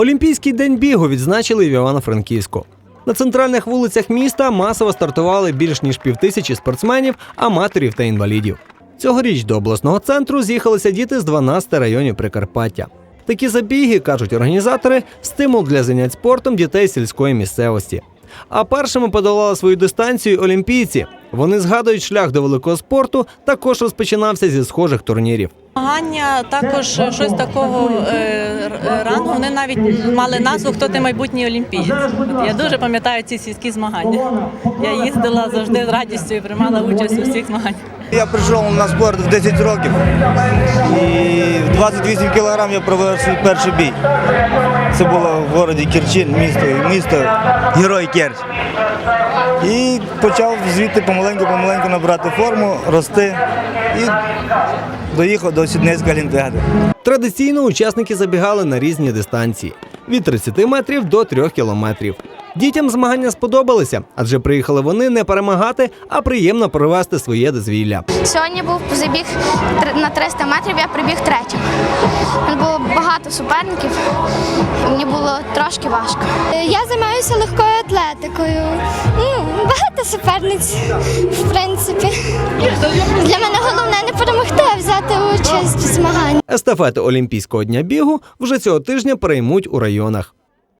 Олімпійський день бігу відзначили в Івано-Франківську. На центральних вулицях міста масово стартували більш ніж півтисячі спортсменів, аматорів та інвалідів. Цьогоріч до обласного центру з'їхалися діти з 12 районів Прикарпаття. Такі забіги, кажуть організатори, стимул для занять спортом дітей сільської місцевості. А першими подолали свою дистанцію олімпійці. Вони згадують шлях до великого спорту, також розпочинався зі схожих турнірів. Змагання також щось такого е, рангу. Вони навіть мали назву Хто ти майбутній олімпієць. От Я дуже пам'ятаю ці сільські змагання. Я їздила завжди з радістю і приймала участь у всіх змаганнях. Я прийшов на спорт в 10 років і в 28 кілограм я провів свій перший бій. Це було в городі Керчин, місто, місто Герой Керч. І почав звідти помаленьку-помаленьку набрати форму, рости і доїхав до Сіднейської олімпіади. Традиційно учасники забігали на різні дистанції від 30 метрів до 3 кілометрів. Дітям змагання сподобалися, адже приїхали вони не перемагати, а приємно провести своє дозвілля. Сьогодні був забіг тр- на 300 метрів, я прибіг третім. Було багато суперників, мені було трошки важко. Я займаюся легкою атлетикою. Ну, багато суперниць, в принципі. Для мене головне не перемогти, а взяти участь в змаганні. Естафети Олімпійського дня бігу вже цього тижня переймуть у районах.